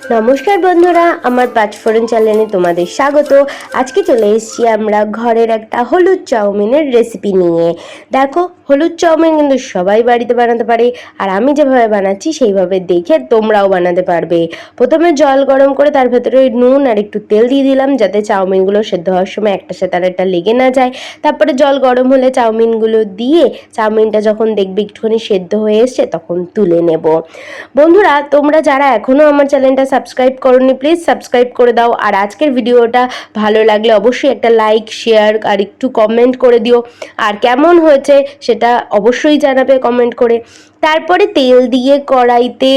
নমস্কার বন্ধুরা, আমার পাঁচফোড়ন চ্যানেলে তোমাদের স্বাগত। আজকে চলে এসেছি আমরা ঘরের একটা হলুদ চাউমিনের রেসিপি নিয়ে। দেখো, হলুদ চাউমিন কিন্তু সবাই বাড়িতে বানাতে পারে, আর আমি যেভাবে বানাচ্ছি সেইভাবে দেখে তোমরাও বানাতে পারবে। প্রথমে জল গরম করে তার ভেতরে নুন আর একটু তেল দিয়ে দিলাম, যাতে চাউমিনগুলো সেদ্ধ হওয়ার সময় একটা সাথে আর একটা লেগে না যায়। তারপরে জল গরম হলে চাউমিনগুলো দিয়ে চাউমিনটা যখন দেখবে একটুখানি সেদ্ধ হয়ে এসছে, তখন তুলে নেব। বন্ধুরা, তোমরা যারা এখনও আমার চ্যানেলটা সাবস্ক্রাইব করনি প্লিজ সাবস্ক্রাইব করে দাও। আর আজকের ভিডিওটা ভালো লাগলে অবশ্যই একটা লাইক শেয়ার আর একটু কমেন্ট করে দিও। আর কেমন হয়েছে সেটা অবশ্যই জানাবে কমেন্ট করে। তারপরে তেল দিয়ে কড়াইতে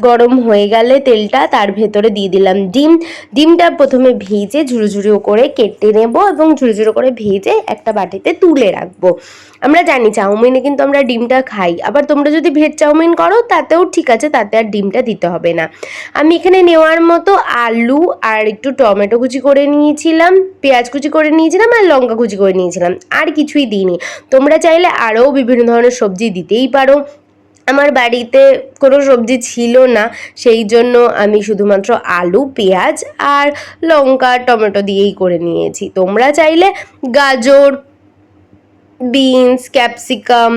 গরম হয়ে গেলে তেলটা তার ভেতরে দিয়ে দিলাম ডিম। ডিমটা প্রথমে ভেজে ঝুরো ঝুরো করে কেটে নেব এবং ঝুরো ঝুরো করে ভেজে একটা বাটিতে তুলে রাখব। আমরা জানি চাউমিনে কিন্তু আমরা ডিমটা খাই, আবার তোমরা যদি ভেজ চাউমিন করো তাতেও ঠিক আছে, তাতে আর ডিমটা দিতে হবে না। আমি এখানে নেওয়ার মতো আলু আর একটু টমেটো কুচি করে নিয়েছিলাম, পেঁয়াজ কুচি করে নিয়েছিলাম আর লঙ্কা কুচি করে নিয়েছিলাম, আর কিছুই দিইনি। তোমরা চাইলে আরও বিভিন্ন ধরনের সবজি দিতেই পারো। আমার বাড়িতে কোনো সবজি ছিল না, সেই জন্য আমি শুধুমাত্র আলু, পেঁয়াজ আর লঙ্কা, টমেটো দিয়েই করে নিয়েছি। তোমরা চাইলে গাজর, বিনস, ক্যাপসিকাম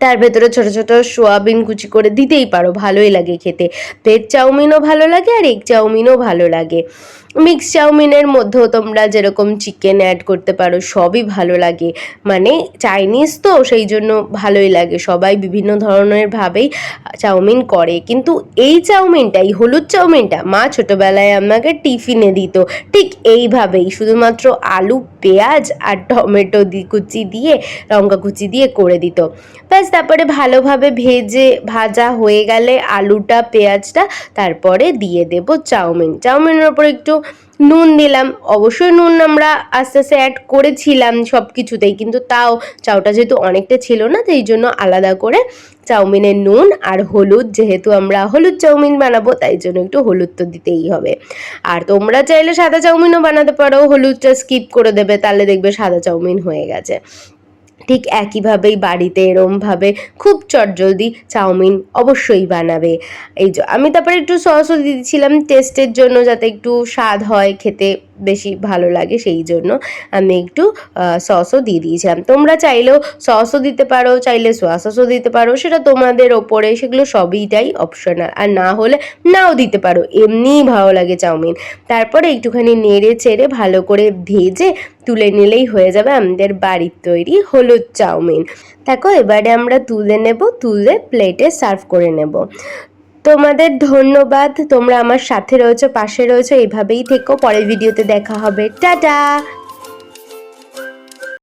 তার ভেতরে ছোট ছোট সোয়াবিন কুচি করে দিতেই পারো, ভালোই লাগে খেতে। ভেজ চাউমিনও ভালো লাগে আর এগ চাউমিনও ভালো লাগে। মিক্স চাউমিনের মধ্যেও তোমরা যেরকম চিকেন অ্যাড করতে পারো, সবই ভালো লাগে। মানে চাইনিজ তো সেই জন্য ভালোই লাগে, সবাই বিভিন্ন ধরনের ভাবেই চাউমিন করে। কিন্তু এই চাউমিনটা এই হলুদ চাউমিনটা, মা ছোটোবেলায় আমাকে টিফিনে দিত। ঠিক এইভাবেই, শুধুমাত্র আলু, পেঁয়াজ আর টমেটো দি, কুচি দিয়ে, লঙ্কা কুচি দিয়ে করে দিত। ব্যাস তারপরে ভালোভাবে ভেজে ভাজা হয়ে গেলে আলুটা, পেঁয়াজটা, তারপরে দিয়ে দেব চাউমিন। চাউমিনের ওপর একটু নুন দিলাম। অবশ্যই নুন আমরা আস্তে আস্তে অ্যাড করেছিলাম সব কিছুতেই কিন্তু তাও চাউটা যেহেতু অনেকটা ছিল না সেই জন্য আলাদা করে চাউমিনের নুন আর হলুদ, যেহেতু আমরা হলুদ চাউমিন বানাবো, তাই জন্য একটু হলুদ তো দিতেই হবে। আর তোমরা চাইলে সাদা চাউমিনও বানাতে পারো, হলুদটা স্কিপ করে দেবে, তাহলে দেখবে সাদা চাউমিন হয়ে গেছে। ঠিক একইভাবেই বাড়িতে এরমভাবে খুব চটজলদি চাউমিন অবশ্যই বানাবে। এই আমি তারপরে একটু সসও দিয়ে দিয়েছিলাম টেস্টের জন্য যাতে একটু স্বাদ হয় খেতে। বেশি ভালো লাগে সেই জন্য আমি একটু সসও দিয়ে দিয়েছিলাম। তোমরা চাইলেও সসও দিতে পারো, চাইলে সোয়া সসও দিতে পারো, সেটা তোমাদের ওপরে, সেগুলো সবইটাই অপশনাল আর না হলে নাও দিতে পারো, এমনিই ভালো লাগে চাউমিন। তারপরে একটুখানি নেড়ে চেড়ে ভালো করে ভেজে তুলে নিলেই হয়ে যাবে আমাদের বাড়ির তৈরি হলুদ চাউমিন। দেখো, এবারে আমরা তুলে নেব, তুলে প্লেটে সার্ভ করে নেব। তোমাদের ধন্যবাদ। তোমরা আমার সাথে রয়েছো, পাশে রয়েছো, এইভাবেই থেকো। পরের ভিডিওতে দেখা হবে। টাটা!